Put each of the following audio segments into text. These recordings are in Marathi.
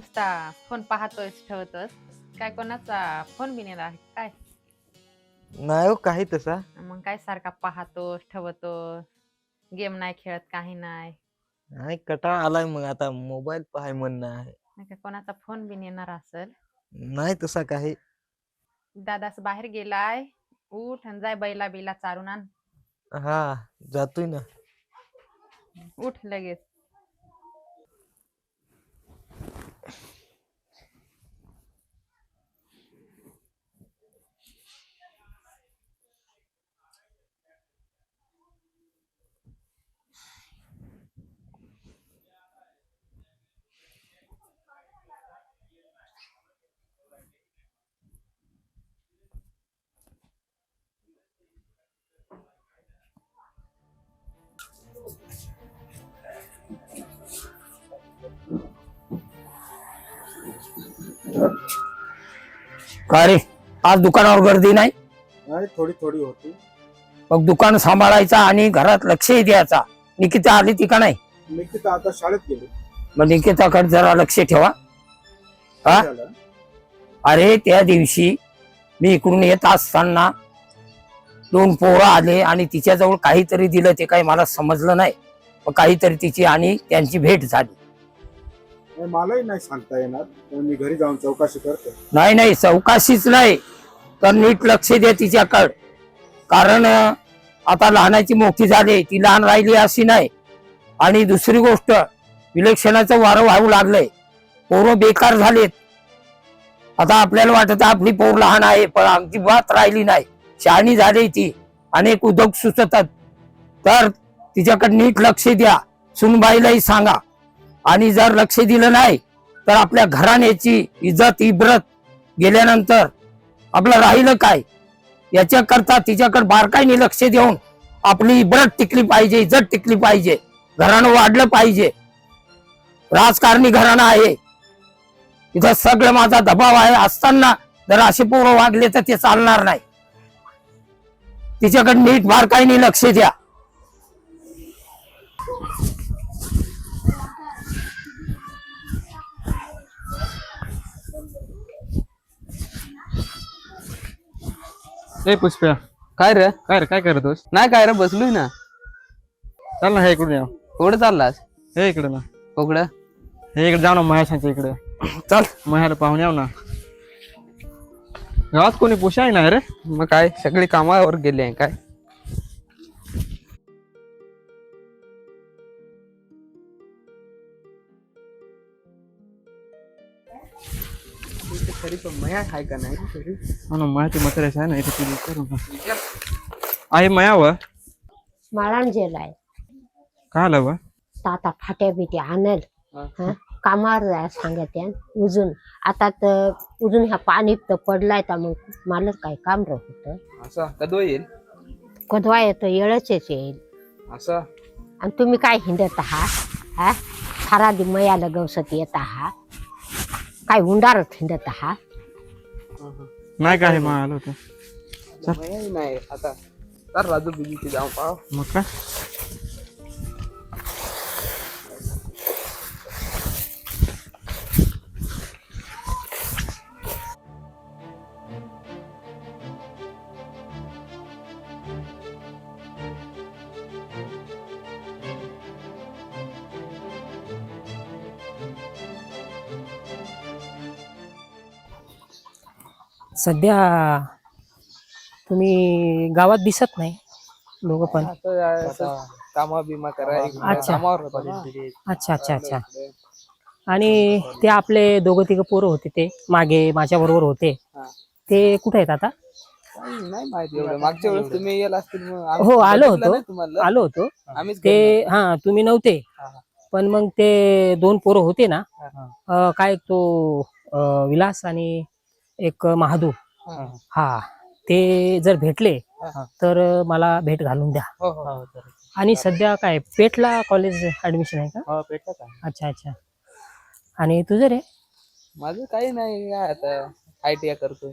नुसता फोन पाहतोयस ठेवतोस. काय कोणाचा फोन बी नेला आहे काय? नाही हो काही तसा. मग काय सारखा पाहतोस ठेवतोस? गेम नाही खेळत काही नाही. नाही कटाळा आलाय मग आता. मोबाईल पाहाय म्हणणं आहे नाही का कोणाचा फोन बी नेणार असेल? नाही तसा काही. दादास बाहेर गेलाय. उठ आणि जाय बैला बिला चारून आण. हा जातोय ना. उठ लगेच. का रे? आज दुकानावर गर्दी नाही? नाही थोडी थोडी होती. मग दुकान सांभाळायचा आणि घरात लक्षही द्यायचा. निकिता आली ती का नाही? निकिता आता शाळेत गेली. मग निकिताकडे जरा लक्ष ठेवा. हा? झालं? अरे त्या दिवशी मी इकडून येत असताना दोन पोरं आले आणि तिच्याजवळ काहीतरी दिलं ते काही मला समजलं नाही. मग काहीतरी तिची आणि त्यांची भेट झाली. मलाही नाही सांगता येणार. पण मी घरी जाऊन चौकशी करतो नाही नाही चौकाशीच नाही. तर नीट लक्ष द्या तिच्याकड. कारण आता लहानाची मोठी झाली ती लहान राहिली अशी नाही. आणि दुसरी गोष्ट इलेक्शनाचं वारं वाहू लागलंय. पोरं बेकार झालेत. आता आपल्याला वाटत आपली पोर लहान आहे पण आमची बात राहिली नाही. शहाणी झाली ती. अनेक उद्योग सुचतात. तर तिच्याकडे नीट लक्ष द्या. सुनबाईलाही सांगा. आणि जर लक्ष दिलं नाही तर आपल्या घराण्याची इज्जत इब्रत गेल्यानंतर आपलं राहिलं काय? याच्याकरता तिच्याकडे बारकाईने लक्ष देऊन आपली इब्रत टिकली पाहिजे इज्जत टिकली पाहिजे घराणं वाढलं पाहिजे. राजकारणी घराणं आहे. इथं सगळं माझा दबाव आहे. असताना जर असे पोरं वागले तर ते चालणार नाही. तिच्याकडे नीट बारकाईने लक्ष द्या. ए पुष्प्या काय रे? काय रे काय करतोस? नाही काय रे बसलोय ना. चल ना हे इकडून या. कुठे चाललास? हे इकडे ना. कोकडं? हे इकडे जाऊ ना महेशांच्या इकडे. चल. महेला पाहून याव ना. गावात कोणी आहे ना रे? मग काय सगळी कामावर गेले आहे काय? पण मया आहे का नाही? खरी हो ना माहिती मथुरेश आहे ना इथे तुझी करू ना. आहे मयावर माळान गेलाय काय आलं बा तर आता फाट्या बिट्या आणल. हं? कामावर जाय सांगत उजून. आता तर उजून ह्या पाणी तर पडलाय तर मग मला काय काम होत असं कधी येईल? कधवा येतं येळच येईल. असं. आणि तुम्ही काय हिंडत आहात? हा? सारा दि मयाला गवसत येत आहात? काय उंडारत हिंडत आहात? नाही काय मग आलं होतं? नाही आता तर राजू बिजीची जाऊन पाव मग काय? सध्या तुम्ही गावात दिसत नाही दोघं पण. कामा बिमा करा अच्छा. कामावर होता ना. अच्छा अच्छा अच्छा. आणि ते आपले दोघं तिघं पोरं होते ते मागे माझ्या बरोबर होते. हा. ते कुठे आहेत आता? काही नाही माहिती एवढं. मागच्या वेळेस तुम्ही येला असतील मग. आम्ही हो आलो बघितलं होतो. नाही तुम्हाला. आलो होतो. आम्हीच ते हा तुम्ही नव्हते. हा, हा. पण मग ते दोन पोरं होते ना. हा, अं, काय तो अं, विलास आणि एक महादू. हा ते जर भेटले तर मला भेट घालून द्या. हो, हो, हो, आणि सध्या काय पेठला कॉलेज ऍडमिशन आहे का? अच्छा अच्छा. आणि तुझं रे? माझं काही नाही आता आय टी आय करतो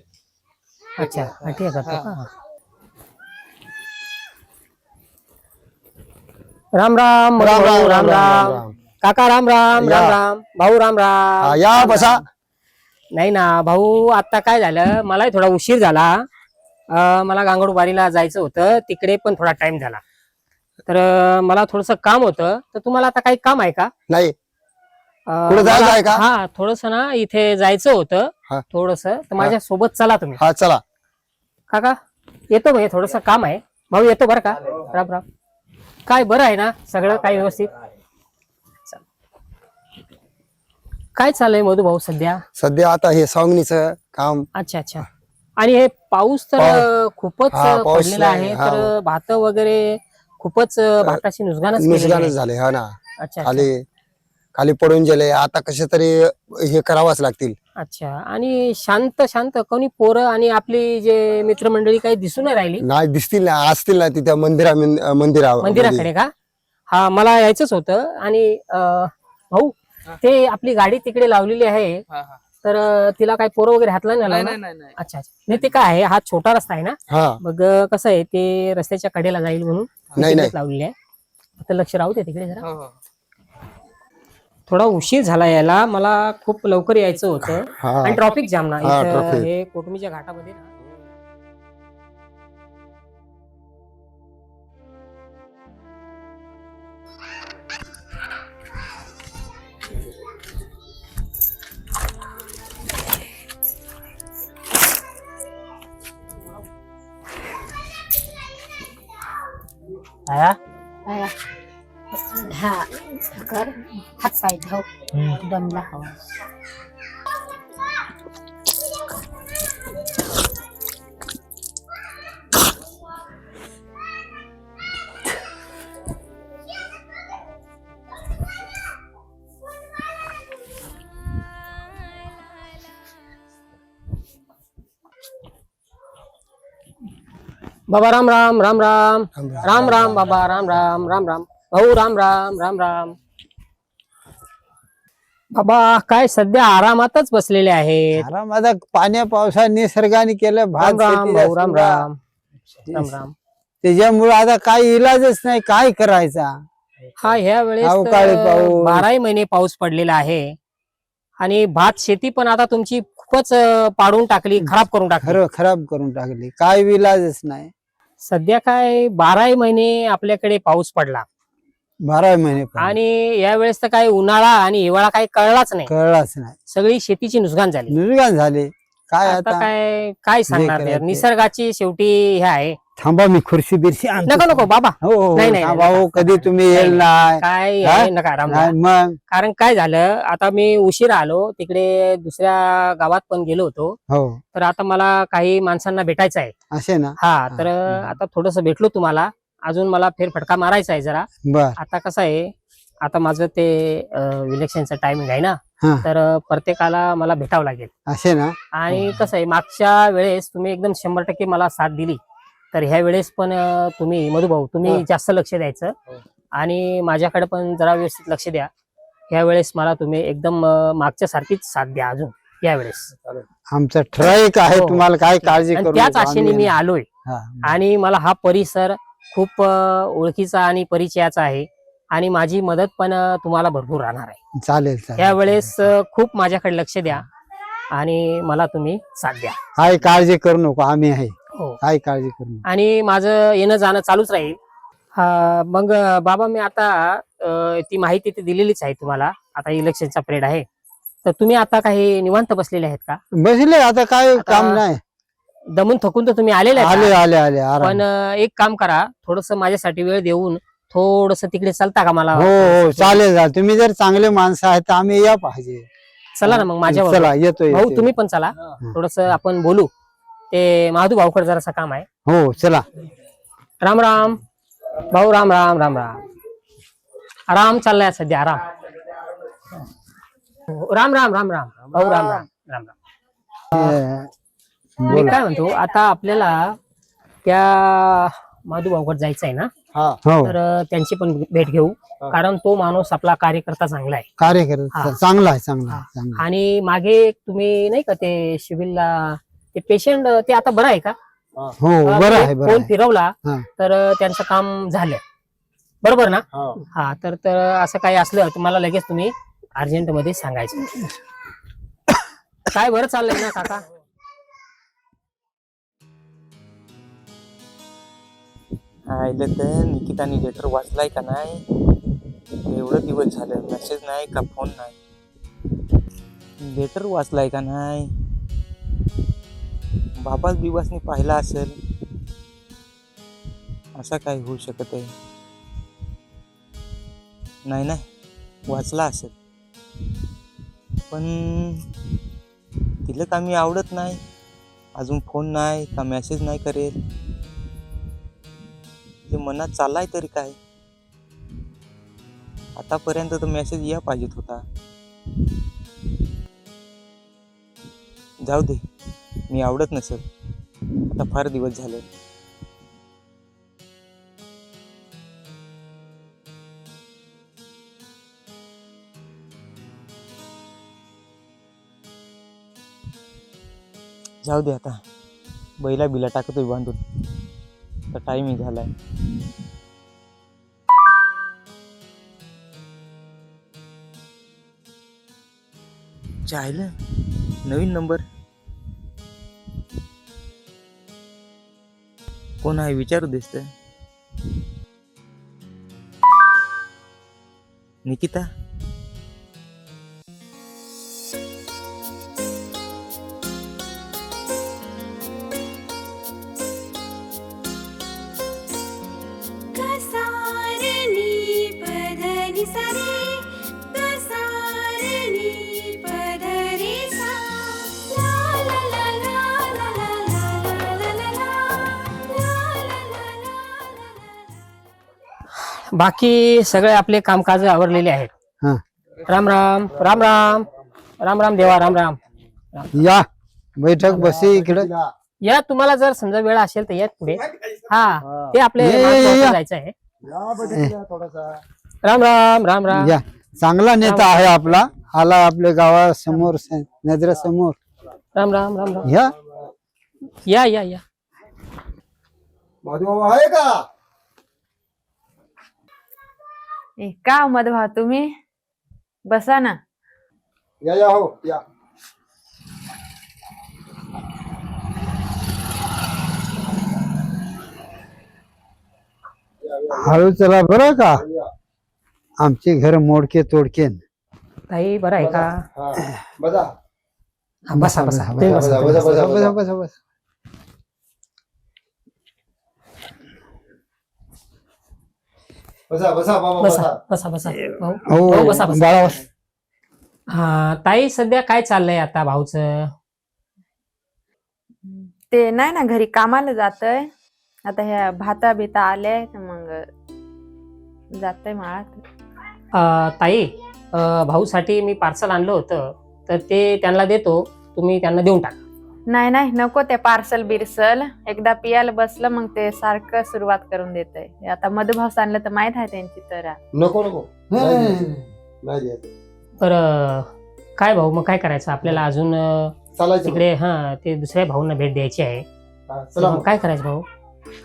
अच्छा आय टी आय करतो राम राम राम राम राम राम. काका राम राम राम राम. भाऊ राम राम. या बसा. नाही ना भाऊ आता काय झालं मलाही थोडा उशीर झाला. अं, मला गांगडबारीला जायचं होतं तिकडे पण थोडा टाइम झाला. तर अं, मला थोडस काम होतं. तर तुम्हाला आता काही काम आहे का? नाही. अं, कुठं जायचं मला- आहे का? हा थोडस ना इथे जायचं होतं. हा. थोडस. तर माझ्या सोबत चला तुम्ही. हा चला. काका येतो भाई थोडस काम आहे. भाऊ येतो बरं का? राम राम काय बरं आहे ना सगळं काय व्यवस्थित चल. काय चाललंय मधू भाऊ सध्या? सध्या आता हे सांगणीचं काम. अच्छा अच्छा. आणि हे पाऊस तर खूपच हा, पाऊस पडलेला आहे हा. तर भात वगैरे खूपच भाताची केलेली नुसगानच आहे. झाले हा ना. अच्छा अच्छा. खाली खाली पडून गेले. आता कसे तरी हे करावंच लागतील. अच्छा. आणि शांत शांत कोणी पोरं आणि आपली जे मित्रमंडळी काही दिसून नाही राहिली? नाही दिसतील ना असतील ना तिथं मंदिरा मंदिरा. मंदिराकडे का? हा मला यायचंच होतं. आणि अं, भाऊ ते आपली गाडी तिकडे लावलेली आहे. हा, हा. तर तिला काय पोरं वगैरे हातला नाही नाही लावला नाही नाही नाही. अच्छा अच्छा. नाही ते काय आहे? हा छोटा रस्ता आहे ना? हा. मग अं, कसं आहे? ते रस्त्याच्या कडेला जाईल म्हणून नाही, तिकडेच नाही. लावलेली आहे. आता लक्ष राहू दे तिकडे जरा. हो, हो. थोडा उशीर झाला यायला. मला खूप लवकर यायचं होतं. हा. आणि ट्रॉफिक जाम ना. हा, इथं traffic. हे कोटमीच्या घाटामध्ये ना आया? हा कर हात पाय धाव दमला हवा. बाबा राम राम राम राम. राम राम. बाबा राम राम राम राम. भाऊ राम राम राम राम. बाबा काय सध्या आरामातच बसलेले आहेत? आता पाण्या पावसा निसर्गाने केलं भात राम राम शेती भाऊ राम. राम. राम राम. त्याच्यामुळे आता काही इलाजच नाही काय करायचा? हा ह्या वेळेस अवकाळी तर पाऊस. बाराही महिने पाऊस पडलेला आहे. आणि भात शेती पण आता तुमची खूपच अं, पाडून टाकली खराब करून टाकली. खरं खराब करून टाकली. काय इलाजच नाही. सध्या काय बाराही महिने आपल्याकडे पाऊस पडला. बारा महिने आणि यावेळेस तर काय उन्हाळा आणि हिवाळा काही कळलाच नाही. कळलाच नाही. सगळी शेतीची नुकसान झाली. नुकसान झाले. काय आता आता? काय काय सांगणार करायचं. निसर्गाची शेवटी हे आहे. थांबा मी खुर्शी बिरशी आणतो. नको नको बाबा. हो हो नाही, नाही, हा, नाही, भाऊ कधी तुम्ही येईल नाही काय हा? आहे नका राम नाही, मग? कारण काय झालं आता मी उशीर आलो तिकडे दुसऱ्या गावात पण गेलो होतो. हो. तर आता मला काही माणसांना भेटायचं आहे. असे ना? हा तर हम्म. आता थोडस भेटलो तुम्हाला. अजून मला फेरफटका मारायचा आहे जरा. बर. आता कसं आहे आता माझं ते इलेक्शनचं टायमिंग आहे ना. हा. तर प्रत्येकाला मला भेटावं लागेल असे ना आणि कसं आहे मागच्या वेळेस तुम्ही एकदम शंभर टक्के मला साथ दिली तर ह्या वेळेस पण अं, तुम्ही मधुभाऊ तुम्ही हो. जास्त लक्ष द्यायचं हो. आणि माझ्याकडे पण जरा व्यवस्थित लक्ष द्या ह्या वेळेस मला तुम्ही एकदम अं, मागच्या सारखीच साथ द्या अजून यावेळेस आमचं ठराविक आहे हो. तुम्हाला काय काळजी आणि करू त्याच नका, आशेने आम्ही मी आलोय हा. आणि मला हा परिसर खूप अं, ओळखीचा आणि परिचयाचा आहे आणि माझी मदत पण तुम्हाला भरपूर राहणार आहे. चालेल चालेल. यावेळेस अं, खूप माझ्याकडे लक्ष द्या आणि मला तुम्ही साथ द्या. काय काळजी करू नको आम्ही आहे. हो. काय काळजी करू नको. आणि माझं येणं जाणं चालूच राहील. मग बाबा मी आता ती माहिती ती दिलेलीच आहे तुम्हाला. आता इलेक्शनचा पिरियड आहे. तर तुम्ही आता काही निवांत बसलेले आहेत का? बसले आता काय काम नाही. दमून थकून तर तुम्ही आलेले आले? आले आले पण एक काम करा. थोडस माझ्यासाठी वेळ देऊन थोडस तिकडे चालता का मला? हो हो चालेल चालेल. तुम्ही जर चांगले माणसं आहेत तर आम्ही या पाहिजे. चला ना मग माझ्या चला येतो भाऊ येतो. तुम्ही पण चला. थोडस आपण बोलू. ते महादू भाऊकर जरासं काम आहे. हो चला. राम राम. भाऊ राम राम राम राम. आराम चाललाय सध्या आराम. हो, राम राम राम राम. भाऊ राम राम राम राम. मी बोला. काय म्हणतो आता आपल्याला त्या माधू भाऊकर जायचं आहे ना? हा. हो. तर त्यांची पण भेट घेऊ. कारण तो माणूस आपला कार्यकर्ता चांगला आहे. कार्यकर्ता हा. चांगला आहे चांगला आहे चांगला आहे. आणि मागे तुम्ही नाही का ते शिबिरला ते पेशंट ते आता बरं आहे का? हो. बरं आहे बरं फोन आहे. फिरवला हा. तर त्यांचं काम झालं. बरोबर ना? हा. हा तर तर असं काही असलं तुम्हाला लगेच तुम्ही अर्जंटमध्ये सांगायचं. काय बरं चाललंय ना काका? आयलं तर निकिताने लेटर वाचलाय का नाही? एवढं दिवस झालं मेसेज नाही का फोन नाही? लेटर वाचलाय का नाही? बाबाच बिबासनी पाहिला असेल. असा काय होऊ शकत आहे. नाही नाही वाचला असेल. पण तिला का मी आवडत नाही. अजून फोन नाही का मेसेज नाही करेल? मनात चाललाय तरी काय? आतापर्यंत तर मेसेज या पाहिजेत होता. जाऊ दे मी आवडत नसेल. आता फार दिवस झाले. जाऊ दे आता. बैला बिला टाकतोय बांधून. तर टाईमही झालाय. चायलं नवीन नंबर कोण आहे विचारू दिसत निकिता? बाकी सगळे आपले कामकाज आवरलेले आहेत. हा. राम राम राम राम राम राम देवा राम राम. या बैठक बसे इकडे. या तुम्हाला जर समजा वेळ असेल तर या पुढे. हा ते आपले ये, ये, मार्केटला ये, या. जायचं आहे. राम राम राम राम. या. चांगला नेता आहे आपला. आला आपल्या गावासमोर नजरेसमोर. राम राम राम राम. या. या या या. आहे का? ए, का मधवा तुम्ही? बसा ना. या या हो या. हळू चला बरं का? आमचे घर मोडके तोडके. ताई बरं आहे का? हा. बसा. हा, बसा बसा. बसा, बसा, बसा, बसा, बसा. बसा. बसा बसा बसा बसा. बसा बाबा बसा. बसा बसा बसा भाऊ हो भाऊ, बसा, बसा. बाळा हा ताई सध्या काय चाललंय आता भाऊचं? ते नाही ना घरी कामाला जातय. आता ह्या भाता बिता आले तर मग जातय माळात. ताई अं, भाऊसाठी मी पार्सल आणलं होतं. तर ते त्यांना देतो. तुम्ही त्यांना देऊन टाका. नाही नाही नको ते पार्सल बिरसल. एकदा पियाला बसलं मग ते सारखं सुरुवात करून देतय. आता मधुभाव आणलं तर माहीत आहे त्यांची तर. नको नको. नाही द्यायचं. तर काय भाऊ मग काय करायचं? आपल्याला अजून अं, चालायचं तिकडे हा ते दुसऱ्या भाऊंना भेट द्यायची आहे. हा, चला मग मग. काय करायचं भाऊ?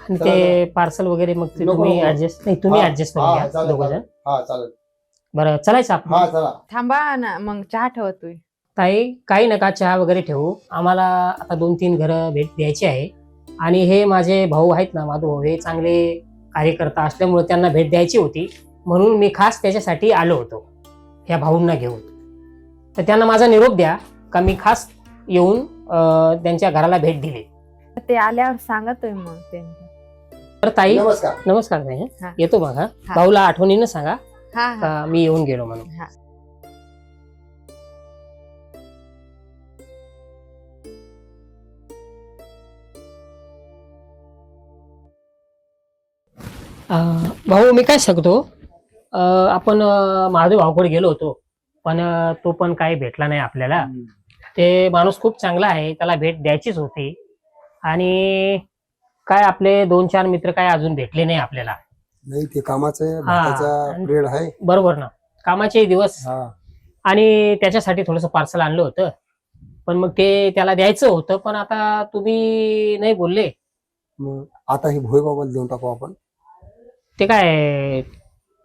आणि चला, ते पार्सल वगैरे मग ते नको, तुम्ही नको. ऍडजस्ट नाही तुम्ही हा, ऍडजस्ट हा, करून घ्या चालेल, दोघ. जण. हा चालेल. बरं चलायचं आपण. हा चला. थांबा ना मग चहा ठेवतोय. ताई काही नका चहा वगैरे ठेवू. आम्हाला आता दोन तीन घरं भेट द्यायची आहे. आणि हे माझे भाऊ आहेत ना माधव भाऊ हे चांगले कार्यकर्ता असल्यामुळे त्यांना भेट द्यायची होती. म्हणून मी खास त्याच्यासाठी आलो होतो ह्या भाऊंना घेऊन. तर त्यांना माझा निरोप द्या का मी खास येऊन त्यांच्या घराला भेट दिली. ते आल्यावर सांगतोय मग त्यांच्या तर ताई नमस्कार. नमस्कार ताई हा. येतो मग हा. भाऊला आठवणीनं सांगा हा हा. का मी येऊन गेलो म्हणून. हा. भाऊ मी काय सांगतो? आपण महादेव भाऊकडे गेलो होतो पण तो पण काही भेटला नाही आपल्याला. ते माणूस खूप चांगला आहे त्याला भेट द्यायचीच होती. आणि काय आपले दोन चार मित्र काय अजून भेटले नाही आपल्याला. नाही ते कामाचं आहे बरोबर ना. कामाचे दिवस. हा. आणि त्याच्यासाठी थोडंसं पार्सल आणलं होतं. पण मग ते त्याला द्यायचं होतं पण आता तुम्ही नाही बोलले. आता हे भोईबाबाला देऊन टाकू आपण. ते काय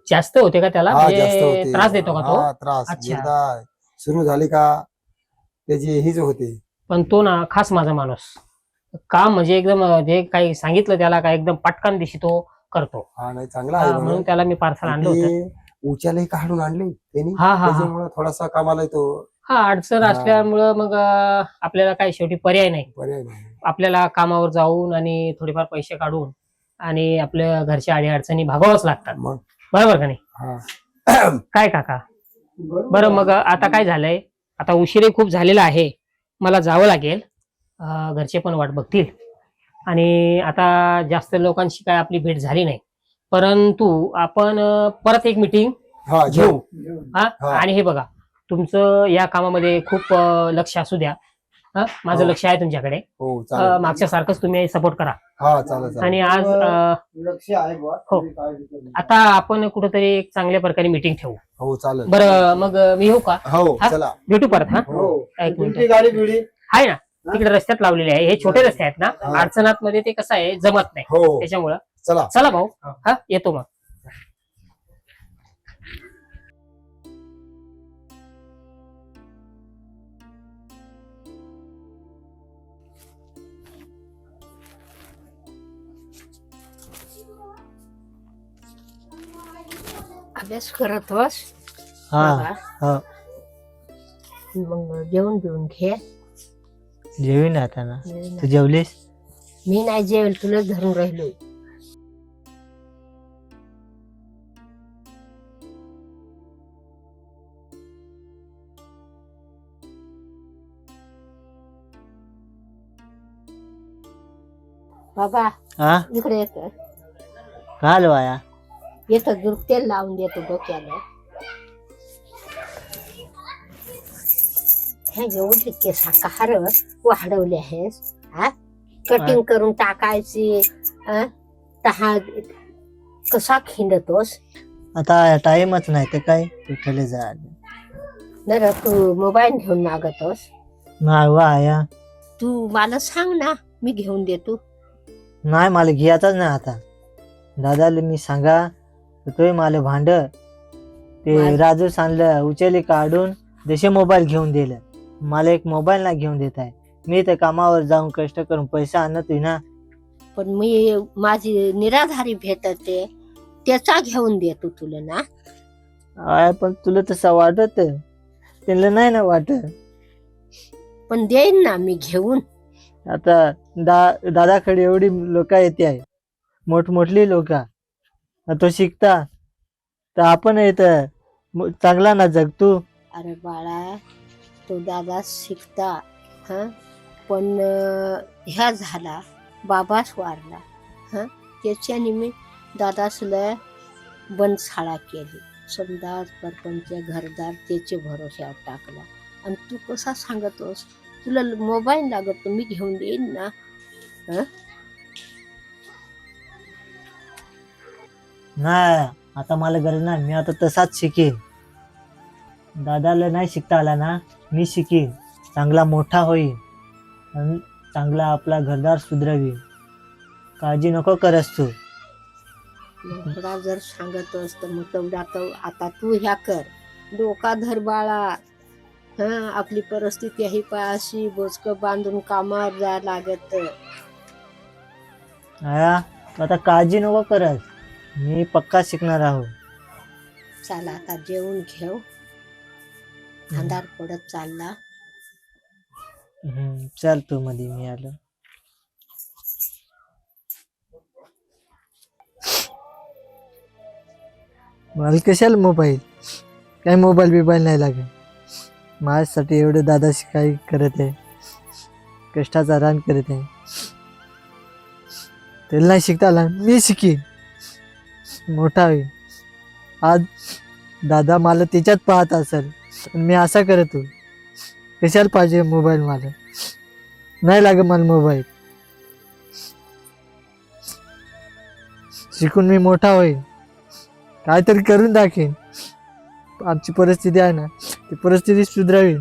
जास्त होते का त्याला? हा म्हणजे होते. त्रास देतो का तो? हा, त्रास. अच्छा. एकदा सुरू झाली का त्याची हीच होते. पण तो ना खास माझा माणूस. काम म्हणजे एकदम अं, जे काही सांगितलं त्याला काय एकदम पटकन दिशी तो करतो. हा नाही चांगला हा, म्हणून म्हणून. त्याला मी पार्सल आणलं होतं. उच्यालाही काढून आणले त्यांनी? हा हा हा. त्याच्यामुळे थोडासा कामाला येतो. हा अडचण हा. असल्यामुळं मग अं, आपल्याला काय शेवटी पर्याय नाही. पर्याय नाही. आपल्याला कामावर जाऊन आणि थोडेफार पैसे काढून आणि आपल्या घरच्या अडी अडचणी भागावंच लागतात. मग? बरोबर का नाही? काय काका? बरं मग आता काय झालंय? आता उशीरही खूप झालेला आहे. मला जावं लागेल. घरचे पण वाट बघतील. आणि आता जास्त लोकांशी काय आपली भेट झाली नाही. परंतु आपण परत एक मिटिंग हा घेऊ. हा. आणि हे बघा तुमचं या कामामध्ये खूप लक्ष असू द्या. हा माझं हो. लक्ष आहे तुमच्याकडे. हो अं, चालेल. मागच्या सारखंच तुम्ही सपोर्ट करा. हा चालेल चालेल. आणि आज अं, लक्ष आहे बुवा. हो. तुम्ही काळजी करू नका. आता आपण कुठेतरी एक चांगल्या प्रकारे मिटिंग ठेवू. हो चालेल. बरं मग मी येऊ का? हो हा? चला. भेटू परत हा? हो. एक मिनिट. तुमची गाडी बिडी. आहे ना? तिकडे रस्त्यात लावलेले आहे. हे छोटे रस्ते आहेत ना? हा. अडचणात मध्ये ते कसं आहे जमत नाही. हो. त्याच्यामुळं. चला. चला भाऊ. हा येतो मग. अभ्यास करत बस हा. हा. मग जेवण बिवून घे. जेवीन आता ना. मी तू जेवलीस? नाही जेवेल तुला धरून राहिलोय बाबा हा? इकडे येत का आलो आया येतं दूर तेल लावून देतो डोक्याला. हे एवढे केस हार वाढवले आहेस हा? कटिंग करून टाकायची हा? कसा खिंडतोस? आता टाइमच नाही तर काय विठ्ठल जा. नर तू मोबाईल घेऊन मागतोस? नाही वा आया. तू मला सांग ना मी घेऊन देतो. नाही मला घ्यायचाच नाही आता. दादाला मी सांगा तोय मला भांड. ते राजू सांगलं उचली काढून जसे मोबाईल घेऊन दिलं. मला एक मोबाईल नाही घेऊन देत आहे. मी तर कामावर जाऊन कष्ट करून पैसा आणतोय ना. पण मी माझी निराधारी भेटते त्याचा घेऊन देतो तुला ना. आय पण तुला तसं वाटत? त्यांना नाही ना वाटत. पण देईन ना मी घेऊन. आता दा दादाकडे एवढी लोक येते आहे. मोठमोठली लोक. तो शिकता. तर आपण येत चांगला ना जगतो अरे बाळा तो दादा शिकता हा? पण अं, ह्या झाला बाबाच वारला हा? त्याच्या मी दादासला बनसाळा केली. समजा परपंच घरदार त्याचे भरोश्यावर टाकला. आणि तू कसा सांगतोस? तुला मोबाईल लागत तर मी घेऊन देईन ना नाही आता मला गरज नाही. मी आता तसाच शिकेन दादाला नाही शिकता आला ना मी शिकेन चांगला मोठा होईल आणि चांगला आपला घरदार सुधरवी. काळजी नको करस तू. थोडा जर सांगतोस तर मग तेवढा तर आता तू ह्या कर. डोका धर बाळा. हा आपली परिस्थिती ही पाशी. बोचक बांधून कामावर जायला लागत. आया तू आता काळजी नको करस. मी पक्का शिकणार आहो. चला आता जेवून घेऊ. अंधार पडत चालला. हम्म, चल तू मध्ये मी आलो. मला कशाला मोबाईल? काय मोबाईल बिबाईल नाही लागेल माझ्यासाठी एवढं दादाशी काही करत आहे. कष्टाचा रान करत आहे. त्याला नाही शिकता आला मी शिकीन. मोठा होईल आज दादा मला त्याच्यात पाहत असेल मी असा करतो कशाला पाहिजे मोबाईल मला. नाही लागे मला मोबाईल. शिकून मी मोठा होईल काहीतरी करून दाखेन. आमची परिस्थिती आहे ना ती परिस्थिती सुधारावी.